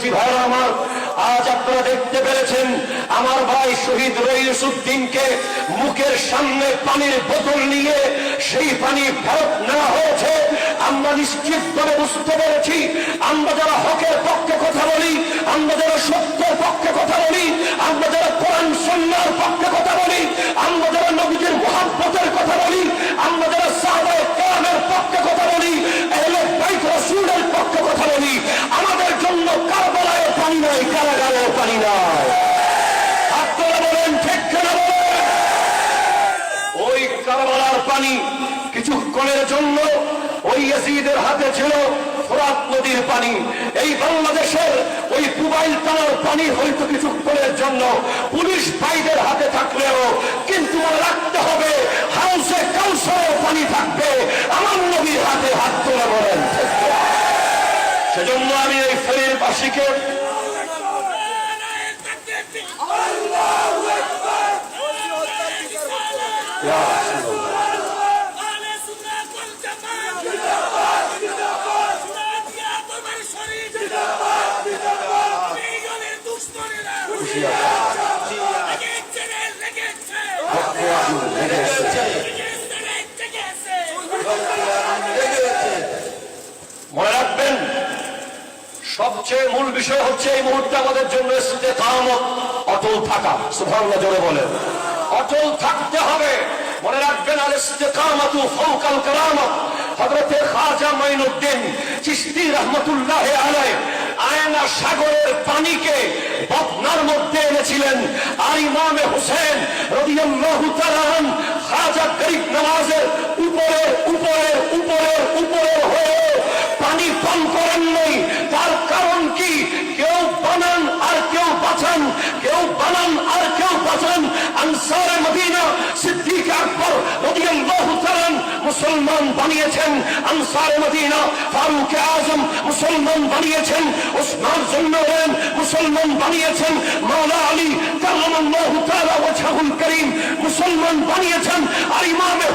বলেছি ভাই আমার। আজ আপনারা দেখতে পেরেছেন আমার ভাই শহীদ রইসুদ্দিনকে মুখের সামনে পানির বোতল নিয়ে সেই পানি ফেরত নেওয়া হয়েছে। আমরা নিশ্চিতভাবে বুঝতে পেরেছি। আমরা যারা হকের পক্ষে কথা বলি, আমরা যারা সত্যের পক্ষে কথা বলি, আমরা যারা কোরআন সন্ন্যার পক্ষে কথা বলি, আমরা যারা নবীদের মহাব্বতের কথা বলি, আমরা যারা সাহাবায়ে কেরামের পক্ষে কথা বলি এহলে বাইত রাসূলের পক্ষে কথা বলি, আমাদের কারবালায় পানি নয় কারাগারেও পানি নয় আপনারা বলেন, ঠিক কেনা বলেন? ওই কারবালার পানি কিছুক্ষণের জন্য ওই ইয়াজিদের হাতে ছিল ফোরাত নদীর পানি। এই বাংলাদেশের ওই পুবাইল তালার পানি হয়তো কিছুক্ষণের জন্য পুলিশ ভাইদের হাতে থাকলেও কিন্তু মনে রাখতে হবে হাউসে কাউসারের পানি থাকবে আমার নবীর হাতে হাত তুলে বলেন সেজন্য আমি এই ফেরির বাসীকে মনে রাখবেন, সবচেয়ে মূল বিষয় হচ্ছে এই মুহূর্তে আমাদের জন্য ইস্তেকামত অটল থাকা। সুবহানাল্লাহ, জোরে বলেন। অটল থাকতে হবে। মনে রাখবেন, আল ইস্তেকামাতু ফাওকাল কারামাত। হযরতে খাজা মাইনুদ্দিন চিশতি রহমাতুল্লাহ আলাইহি আয়না সাগরের পানিকে বদনার মধ্যে এনেছিলেন আর ইমামে হোসেন রাদিয়াল্লাহু তাআলা মুসলমান বানিয়েছেন আনসারে মদিনা, ফারুক আজম মুসলমান বানিয়েছেন ওসমান জন্নরেন মুসলমান বানিয়েছেন, মাওলা আলী কাল্লামাল্লাহু তাআলা ওয়াজহুল করিম মুসলমান বানিয়েছেন, আর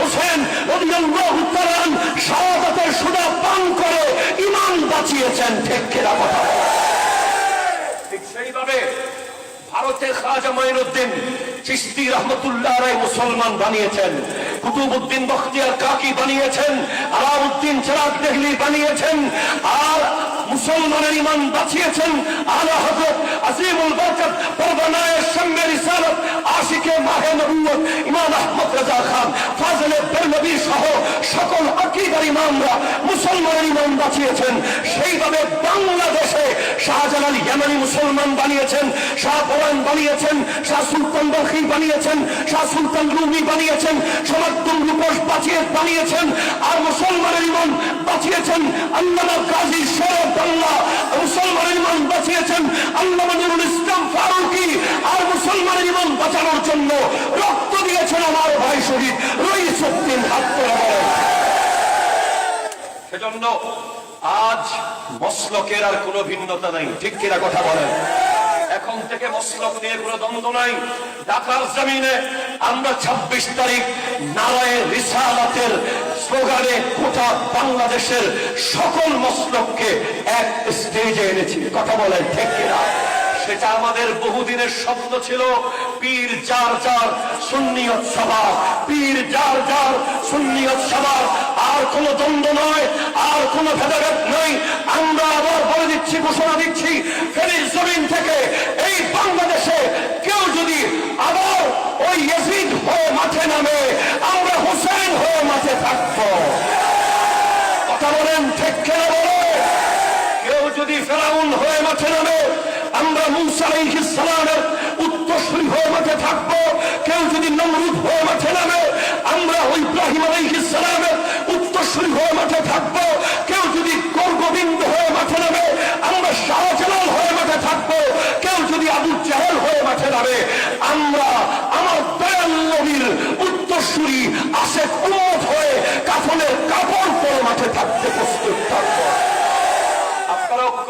হোসেন রাদিয়াল্লাহু তাআলা শাহাদাতের সুদা পান করে ইমান বাঁচিয়েছেন, ঠিক কিনা কথা? ঠিক সেইভাবে ভারতে খাজা মাইনুদ্দিন চিস্তি রহমতুল্লাহ রায় মুসলমান বানিয়েছেন। কুতুবুদ্দিন বখতিয়ার কাকি বানিয়েছেন, আলাউদ্দিন চেরাগ দেহলি বানিয়েছেন, আর মুসলমানের ইমান বাঁচিয়েছেন আলা হজরত আজিমুল বরকত পরবানায়ে সঙ্গে রিসালত আশিকে মাহে নবুয়ত ইমাম আহমদ রাজা খান, ফাজলে বেরনবী সহ সকল আকীদার ইমামরা মুসলমানের ইমান বাঁচিয়েছেন, সেইভাবে বাংলাদেশে শাহজালাল ইয়ামানি মুসলমান বানিয়েছেন, শাহ পরান বানিয়েছেন, শাহ সুলতান বলখি বানিয়েছেন, শাহ সুলতান রুমি বানিয়েছেন সমাদ্দুল রূপস বাঁচিয়ে বানিয়েছেন, আর মুসলমানের ইমান বাঁচিয়েছেন আল্লামা কাজী শরফ বাংলা মুসলমানের ইমান বাঁচিয়েছেন আল্লামা নুরুল ইসলাম ফারুকি, আর মুসলমানের ইমান বাঁচানোর জন্য রক্ত দিয়েছেন আমার ভাই শহীদ রইসুদ্দিন হাত করে সেজন্য আজ মসলকের আর কোনো ভিন্নতা নাই। ঠিক কিনা কথা বলেন? এখন থেকে মসলক নিয়ে কোনো দ্বন্দ্ব নাই। ঢাকার জমিনে আমরা ছাব্বিশ তারিখ নারায় রিসালাতের স্লোগানে গোটা বাংলাদেশের সকল মসলককে এক স্টেজে এনেছি। কথা বলেন, ঠিক কিনা? সেটা আমাদের বহুদিনের স্বপ্ন ছিল। পীর যার যার সুন্নিয়ত সভা, পীর যার যার সুন্নিয়ত সভা। আর কোন দ্বন্দ্ব নয়, আর কোন ভেদাভেদ নয় আমরা আবার বলে দিচ্ছি, ঘোষণা দিচ্ছি ফেরির জমিন থেকে এই বাংলাদেশে কেউ যদি আবার ওই ইয়াজিদ হয়ে মাঠে নামে, আমরা হোসেন হয়ে মাঠে থাকব। কথা বলেন, ঠিক কেন বলে? কেউ যদি ফেরাউন হয়ে মাঠে নামে আমরা মুসা আলাইহিস উত্তরসূরি হয়ে মাঠে থাকব, কেউ যদি নমরুদ হয়ে মাঠে নামে, আমরা ওই ইব্রাহিম আলাইহিস সালামের উত্তরসূরি হয়ে মাঠে থাকব, কেউ যদি গোবিন্দ হয়ে মাঠে নামে, আমরা শাহজালাল হয়ে মাঠে থাকব, কেউ যদি আবু জাহেল হয়ে মাঠে নামে, আমরা আমার দয়াল নবীর উত্তরসূরি আশেক উম্মত হয়ে কাফনের কাপড় পরে মাঠে থাকতে প্রস্তুত থাকব আপনারা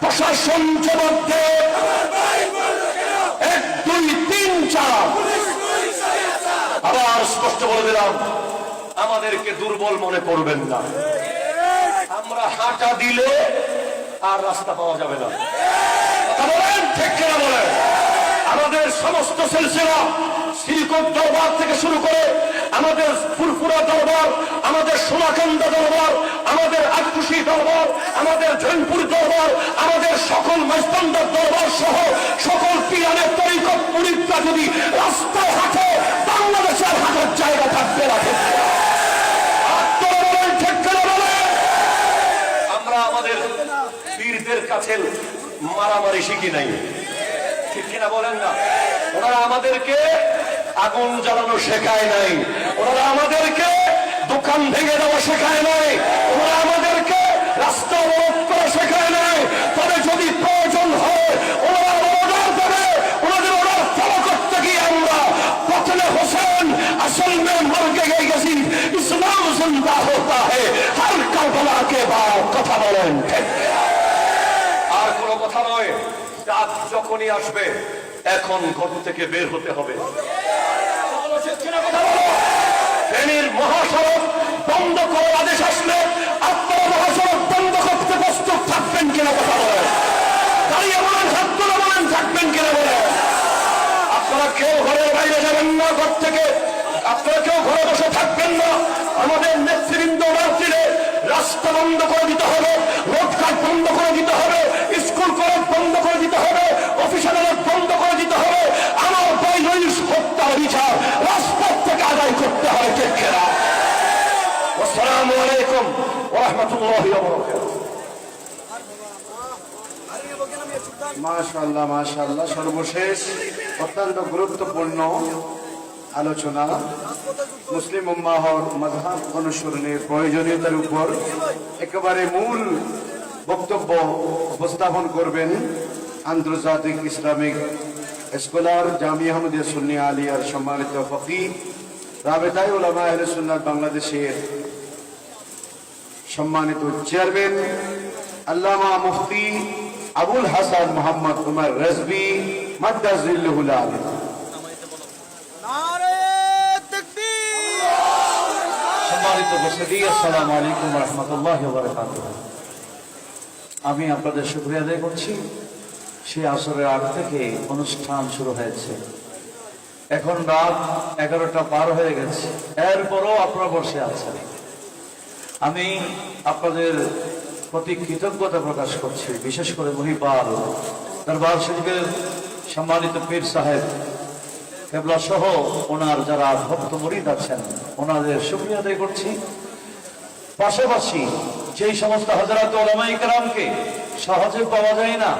প্রশাসন দে এক, দুই, তিন, চার। আবার স্পষ্ট বলে দিলাম, আমাদেরকে দুর্বল মনে করবেন না। আমরা হাঁটা দিলে আর রাস্তা পাওয়া যাবে না। আমাদের সমস্ত সিলসিলা সিলিকট দরবার থেকে শুরু করে আমাদের ফুরফুরা দরবার, আমাদের সোনাকান্দা দরবার, আমাদের আটকুশি দরবার, আমাদের জৈনপুর দরবার, আমাদের সকল মাইস্তান্দার দরবার সহ সকল পিয়ানের তরিকত মুরিদরা যদি রাস্তায় হাঁটে বাংলাদেশের হাঁটার জায়গা থাকবে না। মারামারি শিখি নাই। ঠিক কিনা বলেন না? ওনারা আমাদেরকে আগুন জ্বালানো শেখায় নাই। ওনারা আমাদেরকে দোকান ভেঙে দেওয়া শেখায় নাই। ওনারা আমাদেরকে রাস্তা অবরোধ করা শেখায় নাই। তবে যদি প্রয়োজন হয়, ওনারা অর্ডার দেবে ওনাদের অর্ডার ফলো করতে গিয়ে আমরা হোসেন, আসল মে মর গে গই গেছি। ইসলাম জিন্দা হোতা হে, হর কে বাদ কথা বলেন। আর কোনো কথা নয়, রাত যখনই আসবে এখন ঘর থেকে বের হতে হবে। ফেনীর মহাসড়ক বন্ধ আদেশ আসলে আপনারা মহাসড়ক বন্ধ করতে প্রস্তুত থাকবেন কিনা কথা দাঁড়িয়ে বলেন বলেন, থাকবেন কিনা আপনারা কেউ ঘরের বাইরে যাবেন না, ঘর থেকে। আপনারা কেউ ঘরে বসে থাকবেন না। আমাদের নেতৃবৃন্দ রাত্রিরে রাস্তা বন্ধ করে দিতে হবে, রোডঘাট বন্ধ করে দিতে হবে, স্কুল কলেজ বন্ধ করে দিতে হবে মাশাল্লাহ মাশাল্লাহ সর্বশেষ, অত্যন্ত গুরুত্বপূর্ণ আলোচনা। মুসলিম উম্মাহর মধাব অনুসরণের প্রয়োজনীয়তার উপর একেবারে মূল বক্তব্য উপস্থাপন করবেন আন্তর্জাতিক ইসলামিক স্কলার জামিয়া আহমদিয়া সুন্নি আলিয়ার সম্মানিত ফকির রাবেতাই ওলামা আহলে সুন্নাত বাংলাদেশের সম্মানিত চেয়ারম্যান আল্লামা মুফতি আবুল হাসান মোহাম্মদ উমর রেজবি মাদ্দাজিল্লুহুল আলম। সম্মানিত উপস্থিতি আসসালামু আলাইকুম রহমতুল্লাহ আমি আপনাদের শুক্রিয়া আদায় করছি। সেই আসরের আগ থেকে অনুষ্ঠান শুরু হয়েছে। এখন রাত এগারোটা পার হয়ে গেছে। এরপরও আপনারা বসে আছেন। আমি আপনাদের প্রতি কৃতজ্ঞতা প্রকাশ করছি, বিশেষ করে মহিপাল, দরবার শরীফের সম্মানিত পীর সাহেব কেবলা সহ ওনার যারা ভক্ত মরিদ আছেন, ওনাদের শুক্রিয়া আদায় করছি। পাশাপাশি যেই সমস্ত হাজারাত ওলামাই সহজে পাওয়া যায় না